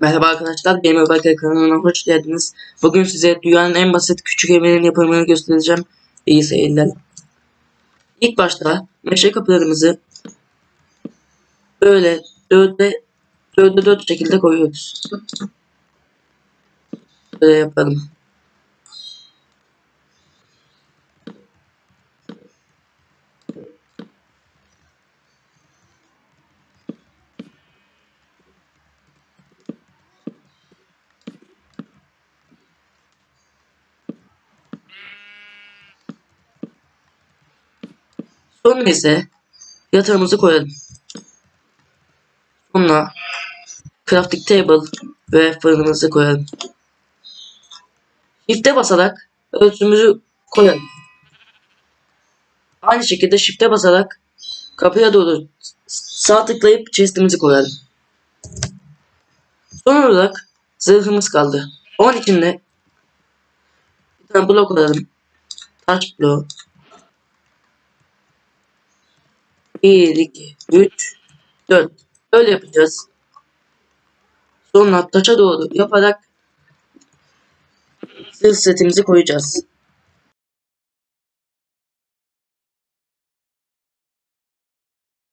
Merhaba arkadaşlar, benim Öberkay kanalına hoş geldiniz. Bugün size dünyanın en basit küçük evinin yapımını göstereceğim. İyi seyirler. İlk başta meşe kapılarımızı böyle dörde, dörde dört şekilde koyuyoruz. Böyle yapalım. Sonra ise yatağımızı koyalım. Sonra crafting table ve fırınımızı koyalım. Shift'e basarak ölçümüzü koyalım. Aynı şekilde shift'e basarak kapıya doğru sağ tıklayıp chest'imizi koyalım. Son olarak zırhımız kaldı. Onun için de bir tane blok alalım. Taş bloğu. 1, 2, 3, 4. Öyle yapacağız. Sonra taşa doğru yaparak zırh setimizi koyacağız.